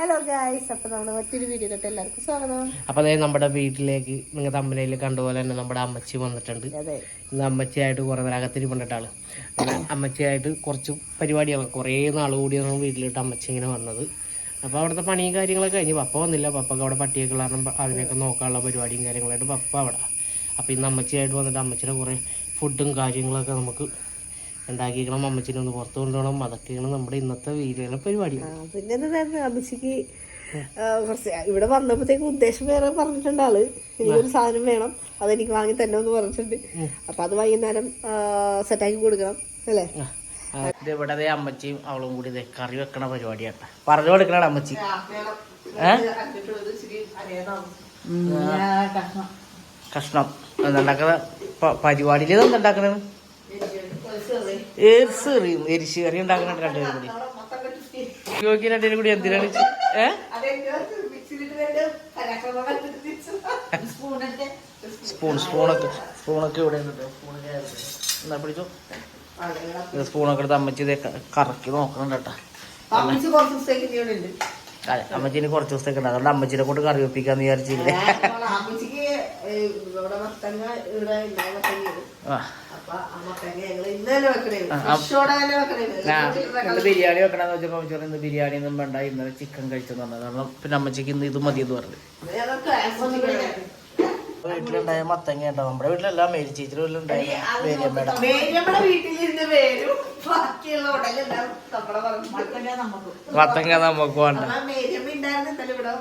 Hello guys അപ്പൊ നമ്മുടെ മറ്റൊരു വീഡിയോയിലോട്ട് എല്ലാവർക്കും സ്വാഗതം. അപ്പൊ അതായത് നമ്മുടെ വീട്ടിലേക്ക് നിങ്ങൾ തമ്പനയിൽ കണ്ടുപോലെ തന്നെ നമ്മുടെ അമ്മച്ചി വന്നിട്ടുണ്ട്. അതെ. ഇന്ന് അമ്മച്ചിയായിട്ട് കുറേ നേരം അകത്തിരി പണ്ടിട്ടാണ് പിന്നെ അമ്മച്ചിയായിട്ട് കുറച്ച് പരിപാടിയാണ്. കുറേ നാൾ കൂടിയാണ് വീട്ടിലിട്ട് അമ്മച്ചി ഇങ്ങനെ വന്നത്. അപ്പോൾ അവിടുത്തെ പണിയും കാര്യങ്ങളൊക്കെ കഴിഞ്ഞ് പപ്പ വന്നില്ല. പപ്പക്ക് അവിടെ പട്ടിയൊക്കെ കാരണം അതിനൊക്കെ നോക്കാനുള്ള പരിപാടിയും കാര്യങ്ങളായിട്ട് പപ്പ അവിടെ. അപ്പോൾ ഇന്ന് അമ്മച്ചിയായിട്ട് വന്നിട്ട് അമ്മച്ചിയുടെ കുറേ ഫുഡും കാര്യങ്ങളൊക്കെ നമുക്ക് ഉണ്ടാക്കിക്കണം അമ്മച്ചിനെ ഒന്ന് പുറത്ത് കൊണ്ടുപോകണം അതൊക്കെയാണ് നമ്മുടെ ഇന്നത്തെ വീഡിയോയിലെ പരിപാടി. പിന്നെ എന്തായിരുന്നു അമ്മച്ചിക്ക് കുറച്ച് ഇവിടെ വന്നപ്പോഴത്തേക്ക് ഉദ്ദേശം വേറെ പറഞ്ഞിട്ടുണ്ട് ആൾ. എനിക്കൊരു സാധനം വേണം അതെനിക്ക് വാങ്ങി തന്നെ എന്ന് പറഞ്ഞിട്ടുണ്ട്. അപ്പൊ അത് വൈകുന്നേരം സെറ്റാക്കി കൊടുക്കണം അല്ലേ? ഇത് ഇവിടെ അമ്മച്ചിയും അവളും കൂടി കറി വെക്കണ പരിപാടിയാണ് പറഞ്ഞു കൊടുക്കണ അമ്മച്ചി. കഷ്ണം. കഷ്ണം. എന്തുണ്ടാക്കണ പരിപാടിയിൽ എന്തുണ്ടാക്കണത് എരിസെറിയും എരിശ് കറി ഉണ്ടാക്കണം രണ്ടുപേരും കൂടി. നോക്കി രണ്ടുപേരും കൂടി എന്തിനാണ് സ്പൂൺ സ്പൂണൊക്കെ സ്പൂണൊക്കെ ഇവിടെ എന്നാ പിടിച്ചോ? സ്പൂണൊക്കെ എടുത്ത് അമ്മച്ചി കറക്കി നോക്കണം കേട്ടാ. അമ്മച്ചിന് കുറച്ച് ദിവസത്തേക്ക് ഉണ്ട് അതുകൊണ്ട് അമ്മച്ചിനെ കൊണ്ട് കറി വെപ്പിക്കാന്ന് വിചാരിച്ചില്ലേ? ആ. ബിരിയാണി വെക്കണമെന്ന് വെച്ചപ്പോ അമ്മച്ചി പറഞ്ഞു ഇന്ന് ബിരിയാണി ഒന്നും വേണ്ട ഇന്നലെ ചിക്കൻ കഴിച്ചെന്ന് പറഞ്ഞു പിന്നെ അമ്മച്ചിക്ക് ഇന്ന് ഇത് മതി എന്ന് പറഞ്ഞു വീട്ടിലുണ്ടായ മത്തങ്ങ ഉണ്ടാവും. നമ്മുടെ വീട്ടിലല്ല മേരി ചേച്ചിയുടെ വീട്ടിലുണ്ടായ മേരിയമ്മയുടെ. മത്തങ്ങ നമുക്ക്. വേണ്ട. അപ്പൊ മേരിയമ്മ ഉണ്ടായിരുന്നു ഇന്നലെ ഇവിടെ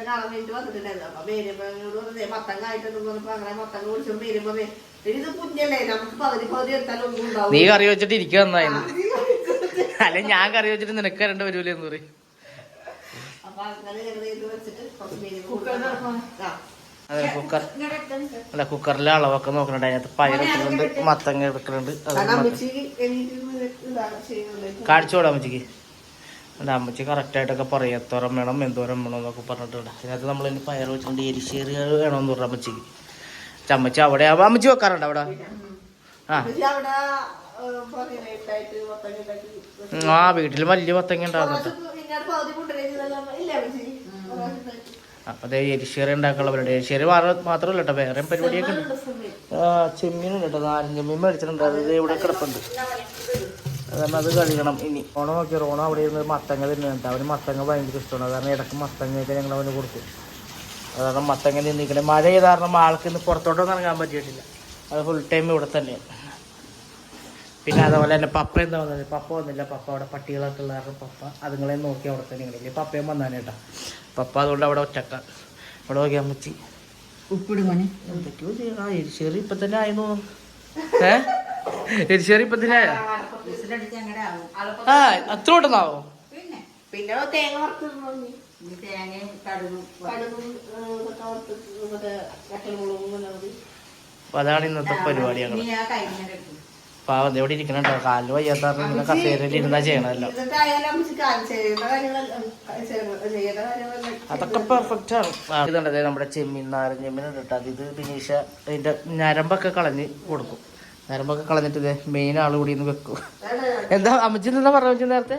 കാണാൻ വേണ്ടി വന്നിട്ടുണ്ടായിരുന്നു. അപ്പൊ മേരിയമ്മയോട് പറഞ്ഞേ മത്തങ്ങ ആയിട്ടെന്ന് പറഞ്ഞപ്പോ അങ്ങനെ മത്തങ്ങ കുടിച്ചു മേരിയമ്മ പറഞ്ഞേ, "എടി, ഇത് കുഞ്ഞല്ലേ നമുക്ക് പകുതി പകുതി എടുത്താലും നീ കറി വെച്ചിട്ട് ഇരിക്കുക നന്നായിരുന്നു അല്ലെ ഞാൻ കറി വെച്ചിട്ട് നിനക്ക് രണ്ട് വരൂലെന്ന് പറയും. അപ്പൊ അങ്ങനെ വെച്ചിട്ട് അതെ കുക്കർ അല്ല കുക്കറിലെ അളവൊക്കെ നോക്കണുണ്ട്. അതിനകത്ത് പയർ എടുക്കുന്നുണ്ട് മത്തങ്ങ എടുക്കുന്നുണ്ട് മത്ത- അമ്മച്ചിക്ക് അല്ല അമ്മച്ചി കറക്റ്റായിട്ടൊക്കെ പറയും. എത്തോരം വേണം എന്തോരം വേണം എന്നൊക്കെ പറഞ്ഞിട്ടുണ്ട്. അതിനകത്ത് നമ്മൾ ഇനി പയർ വെച്ചിട്ടുണ്ട് എരിശ്ശേരി വേണമെന്ന് പറഞ്ഞ അമ്മച്ചിക്ക്. അമ്മച്ചി അവിടെ അമ്മച്ചി വെക്കാറുണ്ട് അവിടെ? ആ. വീട്ടിൽ വലിയ മത്തങ്ങ ഉണ്ടാകുന്നുണ്ട് കുറച്ച് ഇങ്ങോട്ട് പകുതി കൊണ്ടുവരുന്നതെല്ലാം ഇല്ല അമ്മച്ചി അപ്പൊ അതേ എരിശ്ശേരി ഉണ്ടാക്കാനുള്ള പരിപാടി. എരിശ്ശേരി മാത്രമല്ല കേട്ടോ വേറെ പരിപാടിയൊക്കെ ഉണ്ട്. ചെമ്മീനുണ്ട് കേട്ടോ നാരങ്ങ ചെമ്മീൻ മേടിച്ചിട്ടുണ്ട്. അത് ഇവിടെ കിടപ്പുണ്ട്. കാരണം അത് കഴിക്കണം ഇനി. ഓണം നോക്കി ഓണം അവിടെ ഇരുന്ന് മത്തങ്ങ തിന്നുന്നുണ്ട് അവന് മത്തങ്ങ ഭയങ്കര ഇഷ്ടമാണ്. കാരണം ഇടയ്ക്ക് മത്തങ്ങയൊക്കെ ഞങ്ങൾ അവന് കൊടുക്കും. അതാണ് കാരണം മത്തങ്ങ തിന്നിക്കണേ മഴ ചെയ്ത കാരണം ആൾക്ക് ഇന്ന് പുറത്തോട്ടൊന്നും ഇറങ്ങാൻ പറ്റിയിട്ടില്ല. അത് ഫുൾ ടൈം ഇവിടെ തന്നെയാണ് പിന്നെ അതുപോലെ തന്നെ പപ്പ എന്താ വന്നത്? പപ്പ വന്നില്ല. പപ്പ അവിടെ പട്ടികളൊക്കെ ഉള്ള കാരണം പപ്പ അതുങ്ങളെ നോക്കി അവിടെ തന്നെ ഇങ്ങനെ പപ്പയും വന്നാണ് കേട്ടോ. പപ്പ അതുകൊണ്ട് അവിടെ ഒറ്റക്ക. അവിടെ നോക്കി അമ്മച്ചി ഉപ്പിടുമണി എന്തൊക്കെയോ ചെയ്യണം ആ എരിശ്ശേരി ഇപ്പൊ തന്നെ ആയിരുന്നു ഏ? എരിശ്ശേരി ഇപ്പൊ തന്നെ ആയോ? ആ അത്ര പെട്ടെന്നാവോ? പിന്നെ? പിന്നെ തേങ്ങ വറുത്തിടണം ഈ തേങ്ങയും കടുകും കടുകും ഇതൊക്കെ വറുത്ത് മറ്റേ കട്ടൽമുളകും എല്ലാം കൂടി അപ്പൊ അതാണ് ഇന്നത്തെ പരിപാടി ഞങ്ങൾ പാവം എവിടെ ഇവിടെ ഇരിക്കണ കേട്ടോ കാലിൽ വയ്യാത്ത ഇങ്ങനെ കസേരയിൽ ഇരുന്നാ ചെയ്യണമല്ലോ അതൊക്കെ പെർഫെക്റ്റ് ആണ്. ഇതുണ്ടത് ദേ നമ്മുടെ ചെമ്മീൻ നാരൻ ചെമ്മീൻ അത് ഇത് ബിനീഷ അതിന്റെ ഞരമ്പൊക്കെ കളഞ്ഞ് കൊടുക്കും. ഞരമ്പൊക്കെ കളഞ്ഞിട്ട് ഇതേ മെയിൻ ആൾ കൂടി ഇന്ന് വെക്കും. എന്താ അമ്മച്ചി എന്താ പറഞ്ഞു നേരത്തെ?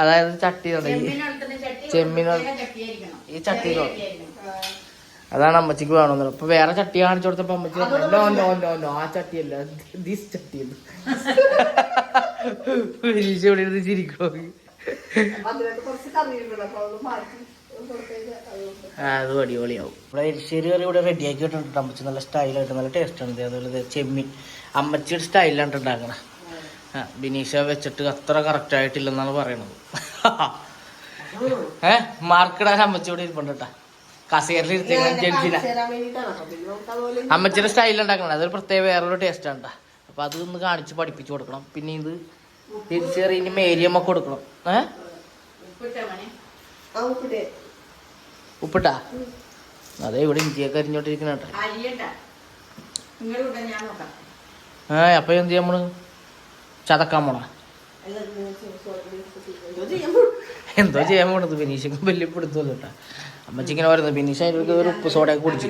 അതായത് ചട്ടി തുടങ്ങി. ചെമ്മീൻ ഈ ചട്ടിയിലോ അതാണ് അമ്മച്ചിക്ക് വേണമെന്ന് അപ്പൊ വേറെ ചട്ടി കാണിച്ചു കൊടുത്തപ്പോ അമ്മച്ചി നോ നോ നോ നോ ആ ചട്ടിയല്ല. ദിസ് ചട്ടി ഇവിടെ ചിരിക്കോ അത് അടിപൊളിയാവും. ഇവിടെ എരിശ്ശേരി കറി ഇവിടെ റെഡി ആക്കി ഇട്ടിട്ടുണ്ട് അമ്മച്ചി നല്ല സ്റ്റൈലായിട്ട് നല്ല ടേസ്റ്റ് ഉണ്ട്. അതുപോലെ ദേ ചെമ്മീൻ. അമ്മച്ചിയുടെ സ്റ്റൈലാണ് ഉണ്ടാക്കണേ. ആ ബിനീഷ വെച്ചിട്ട് അത്ര കറക്റ്റ് ആയിട്ടില്ലെന്നാണ് പറയണത്. ഏഹ് മാർക്കിടാൻ അമ്മച്ചിയോട് ഇരിപ്പുണ്ട് കേട്ടാ. കസേരയിൽ ഇരുത്തേക്കാൻ ജഡ്ജിനെ അമ്മച്ചിയുടെ സ്റ്റൈൽ ഉണ്ടാക്കണം അതൊരു പ്രത്യേക വേറൊരു ടേസ്റ്റ് ആണ് അപ്പൊ അത് ഒന്ന് കാണിച്ച് പഠിപ്പിച്ചു കൊടുക്കണം. പിന്നെ ഇത് തിരിച്ചേറി ഇനി മേരിയമ്മ കൊടുക്കണം. ഏ? ഉപ്പിട്ടേ. അതെ ഇവിടെ ഇഞ്ചിയൊക്കെ അരിഞ്ഞോണ്ടിരിക്കണ ഏ അപ്പൊ എന്ത് ചെയ്യാൻ നമ്മൾ? ചതക്കാൻ പോണ? എന്തോ ചെയ്യാൻ പോണത് ബിനീഷക്ക് വലിയ പിടുത്തല്ലോ കേട്ടാ അമ്മച്ചിങ്ങനെ പറയുന്നത് ബിനീഷ് അതിനൊക്കെ ഒരു ഉപ്പ് സോഡ കുടിച്ചു.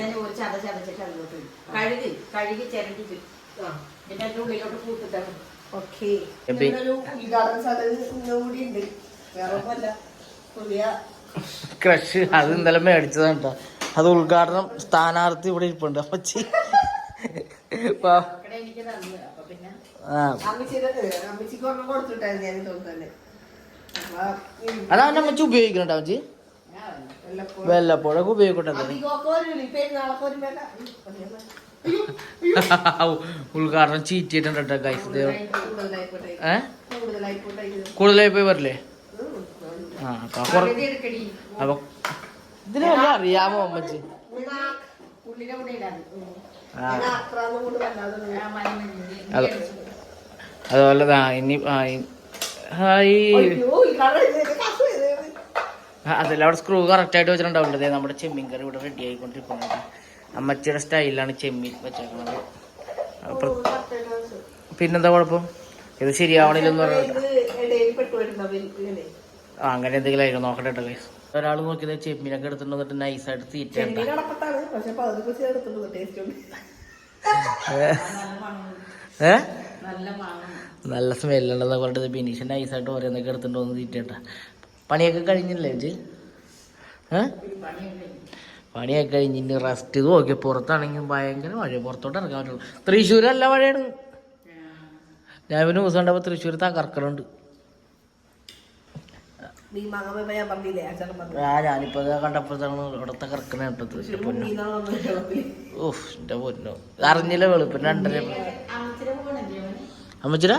ക്രഷ് അത് ഇന്നലെ മേടിച്ചതാണ് കേട്ടോ. അത് ഉദ്ഘാടനം സ്ഥാനാർത്ഥി ഇവിടെ ഇരിപ്പുണ്ട് അമ്മച്ചി. ആ. അമ്മച്ചിയുടെ നമ്മ ഒരെണ്ണം കൊടുത്തിട്ടായിരുന്നു വെല്ലപ്പോഴൊക്കെ തോന്നുന്നു തന്നെ അപ്പൊ ഈ അതാണ് അമ്മച്ചി ഉപയോഗിക്കണ. വല്ലപ്പോഴും വല്ലപ്പോഴൊക്കെ ഉപയോഗിക്കട്ടെ ഉദ്ഘാടനം ചീറ്റിയിട്ടുണ്ട് കേട്ടോ ഗൈസ് ഏ? കൂടുതലായി പോയി വരില്ലേ? ആ അപ്പൊ അപ്പൊ ഇതിന് വല്ല അറിയാമോ അമ്മച്ചി? അത്. അതുപോലെ ഇനി ഹായ്. അതല്ല അവിടെ സ്ക്രൂ കറക്റ്റ് ആയിട്ട് വെച്ചിട്ടുണ്ടാവില്ല ദേ നമ്മുടെ ചെമ്മീൻ കറി ഇവിടെ റെഡി ആയിക്കൊണ്ടിരിക്കുന്നത്. അമ്മച്ചിയുടെ സ്റ്റൈലാണ് ചെമ്മീൻ വെച്ചേക്കുന്നത്. പിന്നെന്താ കുഴപ്പം? ഇത് ശരിയാവണില്ലെന്ന് പറഞ്ഞു ഇത് ഇടയിൽ പെട്ടുപോയിട്ടുണ്ടാവും ഇങ്ങനെ. ആ അങ്ങനെ എന്തെങ്കിലും ആയിരുന്നു നോക്കട്ടെ കേട്ടോ guys. ഒരാൾ നോക്കിയത് ചെമ്മീനൊക്കെ എടുത്തിട്ട് നൈസ് ആയിട്ട് തീറ്റ ഏ? നല്ല സ്മെല്ലുണ്ടെന്ന് പറഞ്ഞിട്ട് ബിനീഷ് നൈസായിട്ട് ഓരോന്നൊക്കെ എടുത്തിട്ട് വന്ന് തീറ്റേട്ടാ. പണിയൊക്കെ കഴിഞ്ഞില്ലേ പണിയുണ്ട് പണിയൊക്കെ കഴിഞ്ഞിട്ട് റെസ്റ്റ് നോക്കി. പുറത്താണെങ്കിൽ ഭയങ്കര മഴ. പുറത്തോട്ട് ഇറങ്ങാൻ പറ്റുള്ളൂ. തൃശ്ശൂരല്ല മഴയാണ്. ഞാൻ പിന്നെ ദിവസം കണ്ടപ്പോൾ തൃശ്ശൂർ തകർക്കണുണ്ട് ആ ഞാനിപ്പോ കണ്ടപ്പോഴത്താണ് ഇവിടെ തകർക്കണ കേട്ടത് പൊന്നോ. ഓഹ് എന്റെ പൊന്നോ. അറിഞ്ഞില്ല വെളുപ്പിന് രണ്ടര അമ്മച്ചിടെ? അമ്മച്ചിടാ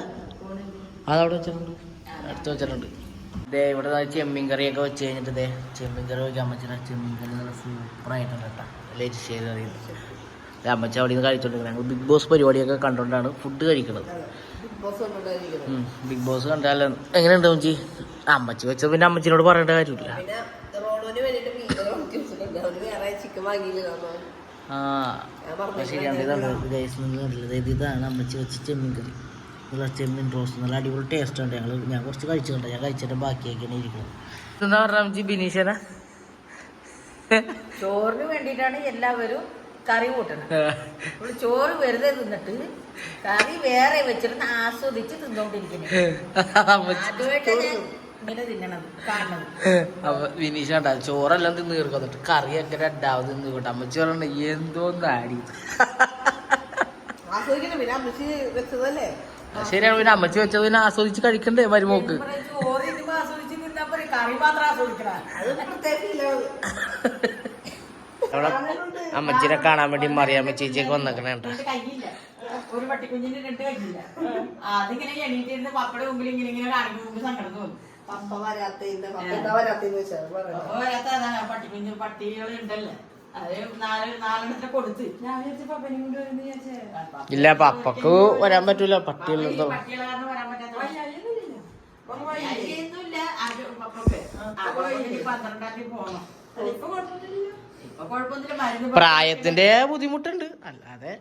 അതവിടെ വെച്ചിട്ടുണ്ട്. അടുത്ത് വെച്ചിട്ടുണ്ട്. ദേ ഇവിടെ ചെമ്മീൻ കറിയൊക്കെ വെച്ച് കഴിഞ്ഞിട്ട് ദേ ചെമ്മീൻ കറി വെച്ച് അമ്മച്ചിടാ ചെമ്മീൻ കറി നല്ല സൂപ്പറായിട്ടുണ്ട് കേട്ടോ. അല്ലേ എരിശ്ശേരി അറിയുന്നത് അമ്മച്ചി അവിടെ നിന്ന് കഴിച്ചോണ്ടിരിക്കുന്നത് ഞങ്ങൾ ബിഗ് ബോസ് പരിപാടിയൊക്കെ കണ്ടുകൊണ്ടാണ് ഫുഡ് കഴിക്കുന്നത് ബിഗ് ബോസ് കണ്ടാല എങ്ങനെയുണ്ട് അമ്മച്ചി? അമ്മച്ചി വെച്ചത് പിന്നെ അമ്മച്ചിനോട് പറയേണ്ട കാര്യമില്ല. ആ ശരിയാണ്. ഇതാണ് ഇതാണ് അമ്മച്ചി വെച്ച ചെമ്മീൻ കറി. നല്ല ചെമ്മീൻ റോസ്റ്റ് നല്ല അടിപൊളി ടേസ്റ്റ് ഉണ്ട് ഞങ്ങൾ ഞാൻ കുറച്ച് കഴിച്ചിട്ടുണ്ട്. ഞാൻ കഴിച്ചിട്ട് ബാക്കിയൊക്കെയാണ് ഇരിക്കുന്നത് എന്താ പറഞ്ഞാൽ അമ്മച്ചി ബിനീഷന? ചോറിന് വേണ്ടിയിട്ടാണ് എല്ലാവരും കറി കൂട്ടണം ചോറ് വെറുതെ തിന്നിട്ട് കറി വേറെ വെച്ചിരുന്ന് ആസ്വദിച്ച് തിന്നോണ്ടിരിക്കുന്നത് ചോറെല്ലാം തിന്ന് തീർക്കുന്നിട്ട് കറി എങ്ങനെ രണ്ടാമത് തിന്ന് കൂട്ട അമ്മച്ചി പറഞ്ഞ എന്തോ ആടി ആസ്വദിക്കണം പിന്നെ അമ്മച്ചി വെച്ചതല്ലേ? ശരിയാണ്. പിന്നെ അമ്മച്ചി വെച്ചത് പിന്നെ ആസ്വദിച്ച് കഴിക്കണ്ടേ മരുമോക്ക്? അവിടെ അമ്മച്ചിനെ കാണാൻ വേണ്ടി മറിയാമ്മ ചേച്ചിയൊക്കെ വന്നേക്കണേ ഒരു പട്ടിക്കുഞ്ഞിന്റെ രണ്ട് കയ്യില്ല അതിങ്ങനെ എണീറ്റിരുന്ന് പപ്പയുടെ മുമ്പിൽ ഇങ്ങനെ ഇങ്ങനെ കാണിക്കുമ്പോൾ മുമ്പ് സങ്കടം തോന്നും. പപ്പ വരാത്ത പപ്പ എന്താ വെച്ചാൽ വരാത്ത അതാണ്. പട്ടിക്കുഞ്ഞ് പട്ടികൾ ഇല്ല പപ്പക്ക് വരാൻ പറ്റൂല. പട്ടിയുള്ളതോ പ്രായത്തിന്റെ ബുദ്ധിമുട്ടുണ്ട്. അല്ലാതെ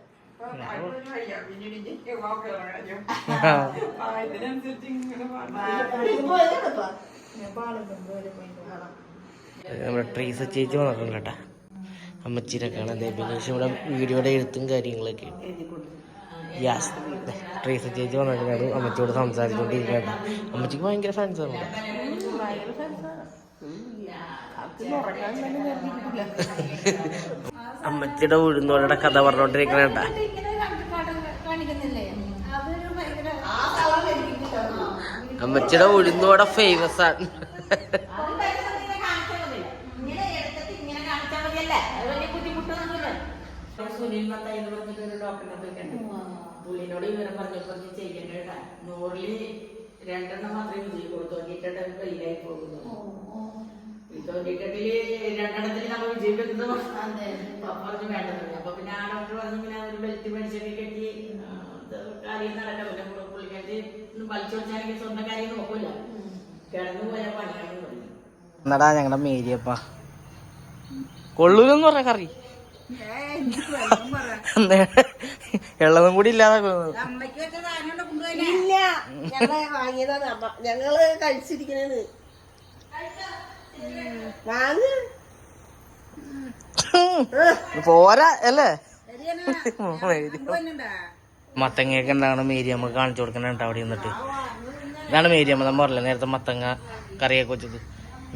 നമ്മുടെ ട്രീസ ചേച്ചി വന്നിട്ടുണ്ട് കേട്ടാ. അമ്മച്ചീനെ കാണാൻ ബിനീഷ് ഇവിടെ വീഡിയോയുടെ എഴുത്തും കാര്യങ്ങളൊക്കെ. യാസ് ട്രേസ് ചേച്ചി വന്നിട്ടുണ്ട് അമ്മച്ചിയോട് സംസാരിച്ചുകൊണ്ടിരിക്കുകയാണ് അമ്മച്ചിക്ക് ഭയങ്കര ഫാൻസാണ് അമ്മച്ചിയുടെ ഉഴുന്നോടെ കഥ പറഞ്ഞോണ്ടിരിക്കണേണ്ട അമ്മച്ചിയുടെ ഉഴുന്നോടെ ഫേമസ് ആണ്. സുനിൽ മത്തായി എന്ന് പറഞ്ഞിട്ട് ഒരു ഡോക്ടറിനെ പോയി കണ്ടു പുള്ളിനോട് ഇവരും പറഞ്ഞു കുറച്ച് ചെയ്യേണ്ട നൂറിൽ രണ്ടെണ്ണം മാത്രമേ വിജയി കൊടുത്തു തൊണ്ണൂറ്റെട്ട് ഫെയിലായി പോകുന്നു. തൊണ്ണൂറ്റെട്ടിൽ രണ്ടെണ്ണത്തിൽ നമ്മൾ വിജയിക്കുന്നത് പറഞ്ഞു വേണ്ടത് അപ്പൊ പിന്നെ ആ ഡോക്ടർ പറഞ്ഞു പിന്നെ ഒരു ബെൽറ്റ് മേടിച്ചൊക്കെ കെട്ടി കാര്യം നടക്കാം പിന്നെ പുള്ളി- പുള്ളിക്കാരി വലിച്ചു വെച്ചാണെങ്കിൽ സ്വന്തം കാര്യം നോക്കൂല. കിടന്നു പോയാൽ പണിയാണെന്ന് പറഞ്ഞു. എന്നടാ ഞങ്ങളുടെ മേരിയപ്പ. കൊള്ളൂലെന്ന് പറഞ്ഞ കറി. എള്ളതും കൂടി ഇല്ലാതെ ഇല്ല. ഞങ്ങൾ വാങ്ങ്. പോരാ അല്ലേ? മേരി. മത്തങ്ങയൊക്കെ എന്താണ് മേരിയമ്മ കാണിച്ചു കൊടുക്കണ അവിടെ നിന്നിട്ട് ഇതാണ് മേരിയമ്മ നമ്മ പറഞ്ഞില്ല നേരത്തെ മത്തങ്ങ കറിയൊക്കെ വെച്ചത്.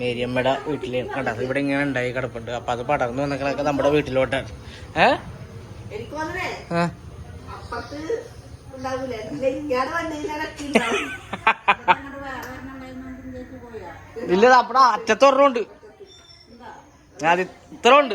മേരിയമ്മയുടെ വീട്ടിൽ കണ്ട? ഇവിടെ ഇങ്ങനെ ഉണ്ടായി കിടപ്പുണ്ട്. അപ്പൊ അത് പടർന്നു വന്ന കണക്ക് നമ്മുടെ വീട്ടിലോട്ടാണ്. ഏ? ഞാൻ ഇല്ല ദാ അപ്പടെ അറ്റത്തൊരെണ്ണമുണ്ട് അത് ഇത്ര ഉണ്ട്.